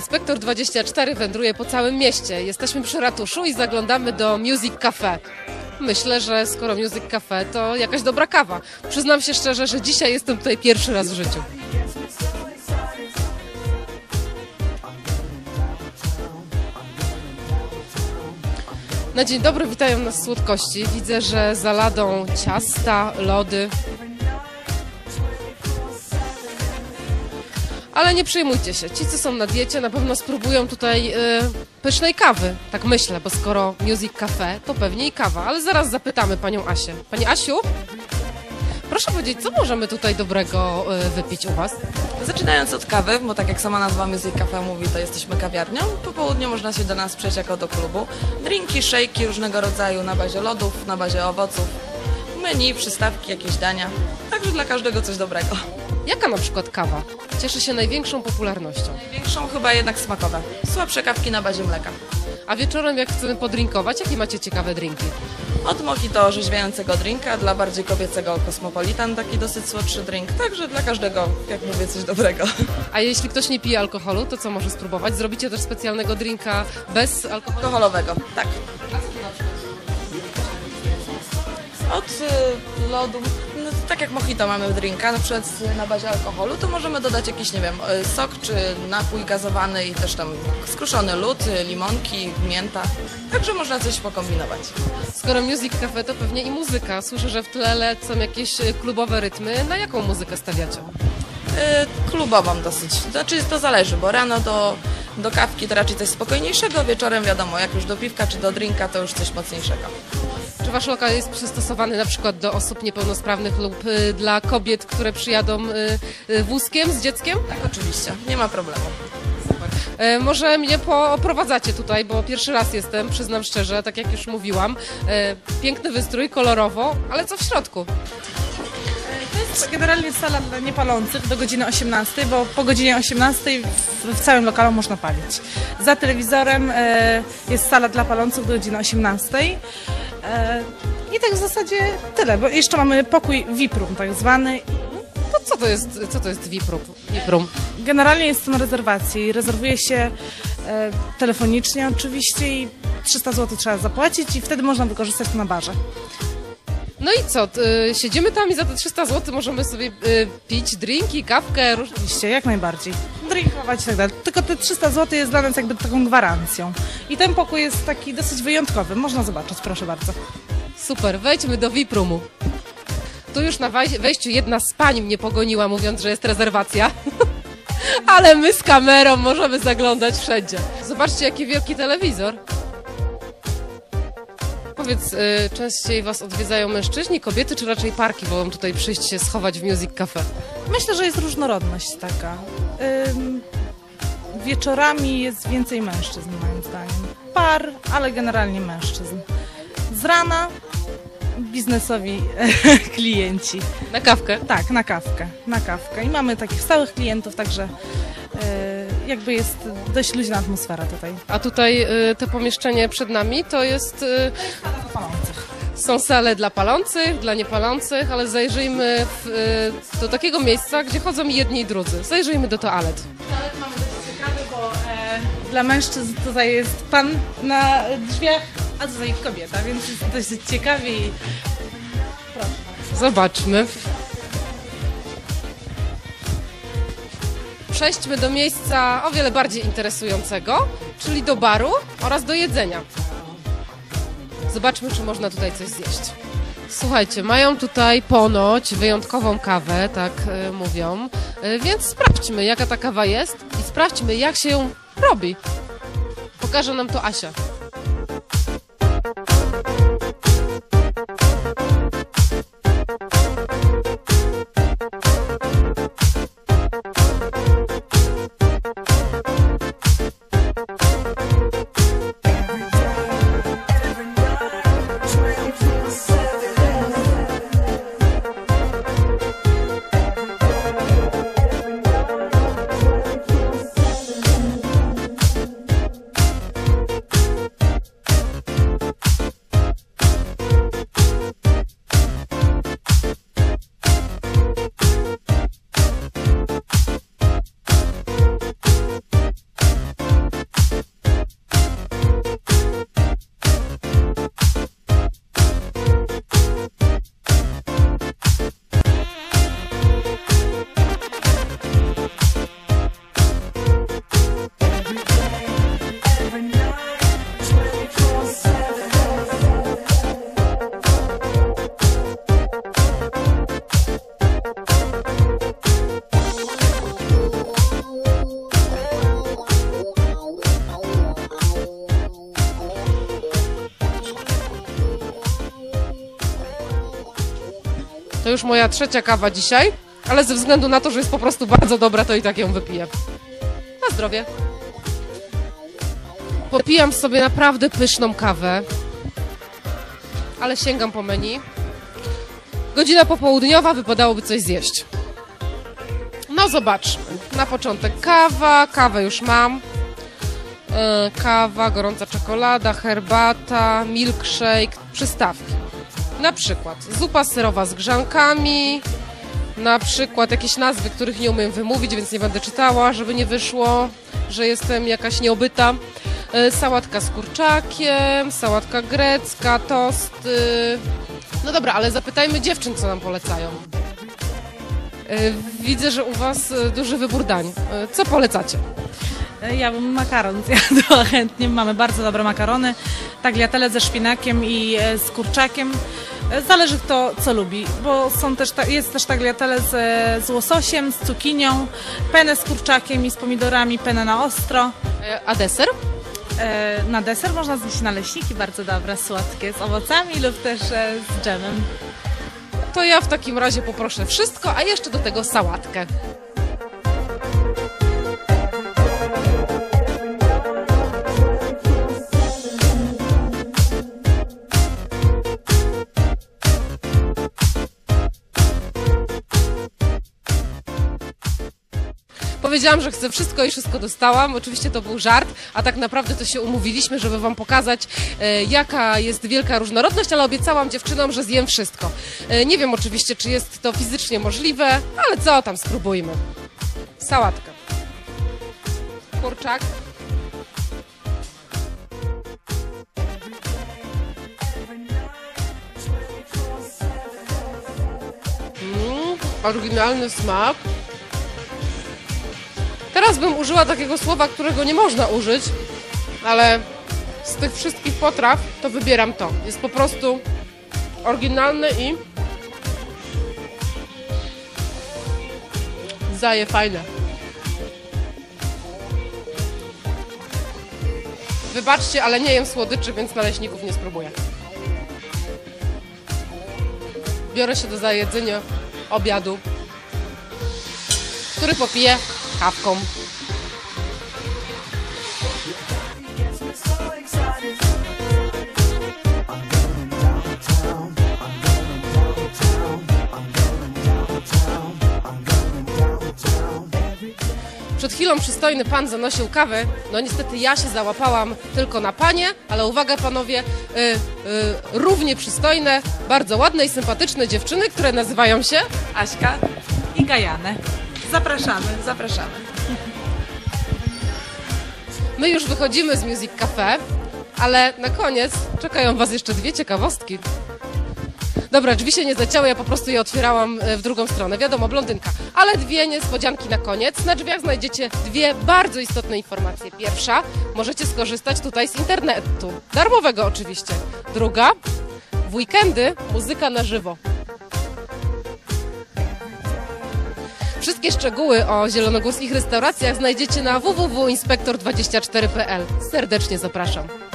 Inspektor 24 wędruje po całym mieście. Jesteśmy przy ratuszu i zaglądamy do Music Cafe. Myślę, że skoro Music Cafe, to jakaś dobra kawa. Przyznam się szczerze, że dzisiaj jestem tutaj pierwszy raz w życiu. Na dzień dobry witają nas słodkości. Widzę, że za ladą ciasta, lody. Ale nie przejmujcie się. Ci, co są na diecie, na pewno spróbują tutaj y, pysznej kawy. Tak myślę, bo skoro Music Cafe, to pewnie i kawa. Ale zaraz zapytamy panią Asię. Pani Asiu, proszę powiedzieć, co możemy tutaj dobrego y, wypić u was? Zaczynając od kawy, bo tak jak sama nazwa Music Cafe mówi, to jesteśmy kawiarnią. Po południu można się do nas przejść jako do klubu. Drinki, szejki różnego rodzaju na bazie lodów, na bazie owoców, menu, przystawki, jakieś dania. Także dla każdego coś dobrego. Jaka na przykład kawa cieszy się największą popularnością? Największą chyba jednak smakowe. Słabsze kawki na bazie mleka. A wieczorem, jak chcemy podrinkować, jakie macie ciekawe drinki? Od mojito orzeźwiającego drinka, dla bardziej kobiecego kosmopolitan, taki dosyć słodszy drink. Także dla każdego, jak mówię, coś dobrego. A jeśli ktoś nie pije alkoholu, to co może spróbować? Zrobicie też specjalnego drinka bez alkoholu? Alkoholowego, tak. Od y, lodu, tak jak mojito mamy drinka, na przykład na bazie alkoholu, to możemy dodać jakiś, nie wiem, y, sok czy napój gazowany i też tam skruszony lód, y, limonki, mięta. Także można coś pokombinować. Skoro Music Cafe, to pewnie i muzyka. Słyszę, że w tle lecą jakieś y, klubowe rytmy. Na jaką muzykę stawiacie? Klubową dosyć. Znaczy to zależy, bo rano do, do kawki to raczej coś spokojniejszego, wieczorem wiadomo, jak już do piwka czy do drinka to już coś mocniejszego. Czy wasz lokal jest przystosowany na przykład do osób niepełnosprawnych lub y, dla kobiet, które przyjadą y, y, wózkiem z dzieckiem? Tak, oczywiście, nie ma problemu. E, może mnie pooprowadzacie tutaj, bo pierwszy raz jestem, przyznam szczerze, tak jak już mówiłam. E, piękny wystrój, kolorowo, ale co w środku? To jest generalnie sala dla niepalących do godziny 18, bo po godzinie 18 w, w całym lokalu można palić. Za telewizorem e, jest sala dla palących do godziny 18. E, I tak w zasadzie tyle, bo jeszcze mamy pokój VIP room tak zwany. To co to jest, co to jest VIP room? VIP room? Generalnie jest to na rezerwacji. Rezerwuje się e, telefonicznie oczywiście i 300 zł trzeba zapłacić i wtedy można wykorzystać to na barze. No i co, y, siedzimy tam i za te 300 zł możemy sobie y, pić drinki, kawkę, różne... Oczywiście, jak najbardziej. Drinkować i tak dalej. Tylko te 300 zł jest dla nas jakby taką gwarancją. I ten pokój jest taki dosyć wyjątkowy. Można zobaczyć, proszę bardzo. Super, wejdźmy do VIP roomu. Tu już na wejściu jedna z pań mnie pogoniła, mówiąc, że jest rezerwacja. Ale my z kamerą możemy zaglądać wszędzie. Zobaczcie, jaki wielki telewizor. Powiedz, y, częściej was odwiedzają mężczyźni, kobiety, czy raczej parki wolą tutaj przyjść się schować w Music Cafe? Myślę, że jest różnorodność taka. Ym, wieczorami jest więcej mężczyzn, moim zdaniem. Par, ale generalnie mężczyzn. Z rana biznesowi klienci. Na kawkę? Tak, na kawkę, na kawkę. I mamy takich stałych klientów, także y, jakby jest dość luźna atmosfera tutaj. A tutaj y, to pomieszczenie przed nami to jest... Y. Są sale dla palących, dla niepalących, ale zajrzyjmy w, y, do takiego miejsca, gdzie chodzą jedni i drudzy. Zajrzyjmy do toalet. Toalet mamy dość ciekawy, bo e, dla mężczyzn tutaj jest pan na drzwiach, a tutaj kobieta, więc jest dość ciekawie i Zobaczmy. Przejdźmy do miejsca o wiele bardziej interesującego, czyli do baru oraz do jedzenia. Zobaczmy, czy można tutaj coś zjeść. Słuchajcie, mają tutaj ponoć wyjątkową kawę, tak y, mówią, y, więc sprawdźmy, jaka ta kawa jest i sprawdźmy, jak się ją robi. Pokaże nam to Asia. To już moja trzecia kawa dzisiaj, ale ze względu na to, że jest po prostu bardzo dobra, to i tak ją wypiję. Na zdrowie. Popijam sobie naprawdę pyszną kawę, ale sięgam po menu. Godzina popołudniowa, wypadałoby coś zjeść. No zobaczmy. Na początek kawa, kawę już mam. E, kawa, gorąca czekolada, herbata, milkshake, przystawki. Na przykład zupa serowa z grzankami, na przykład jakieś nazwy, których nie umiem wymówić, więc nie będę czytała, żeby nie wyszło, że jestem jakaś nieobyta. E, Sałatka z kurczakiem, sałatka grecka, tosty. No dobra, ale zapytajmy dziewczyn, co nam polecają. E, Widzę, że u Was e, duży wybór dań. Co polecacie? Ja bym makaron zjadła chętnie. Mamy bardzo dobre makarony. Tagliatelle ze szpinakiem i z kurczakiem. Zależy kto co lubi, bo są też, ta- jest też tagliatelle z, z łososiem, z cukinią, penę z kurczakiem i z pomidorami, penę na ostro. E, A deser? E, Na deser można zjeść naleśniki bardzo dobre, słodkie, z owocami lub też e, z dżemem. To ja w takim razie poproszę wszystko, a jeszcze do tego sałatkę. Powiedziałam, że chcę wszystko i wszystko dostałam. Oczywiście to był żart, a tak naprawdę to się umówiliśmy, żeby Wam pokazać, e, jaka jest wielka różnorodność, ale obiecałam dziewczynom, że zjem wszystko. E, nie wiem oczywiście, czy jest to fizycznie możliwe, ale co tam, spróbujmy. Sałatka. Kurczak. Mm, oryginalny smak. Teraz bym użyła takiego słowa, którego nie można użyć, ale z tych wszystkich potraw to wybieram to. Jest po prostu oryginalny i zaje fajne. Wybaczcie, ale nie jem słodyczy, więc naleśników nie spróbuję. Biorę się do zajedzenia obiadu, który popiję kawką. Przed chwilą przystojny pan zanosił kawę. No niestety ja się załapałam tylko na panie, ale uwaga panowie, y, y, równie przystojne, bardzo ładne i sympatyczne dziewczyny, które nazywają się Aśka, I gajanę. Zapraszamy. zapraszamy. My już wychodzimy z Music Cafe, ale na koniec czekają Was jeszcze dwie ciekawostki. Dobra, drzwi się nie zacięły, ja po prostu je otwierałam e, w drugą stronę. Wiadomo, blondynka. Ale dwie niespodzianki na koniec. Na drzwiach znajdziecie dwie bardzo istotne informacje. Pierwsza, możecie skorzystać tutaj z internetu. Darmowego oczywiście. Druga, w weekendy muzyka na żywo. Wszystkie szczegóły o zielonogórskich restauracjach znajdziecie na www.inspektor24.pl. Serdecznie zapraszam.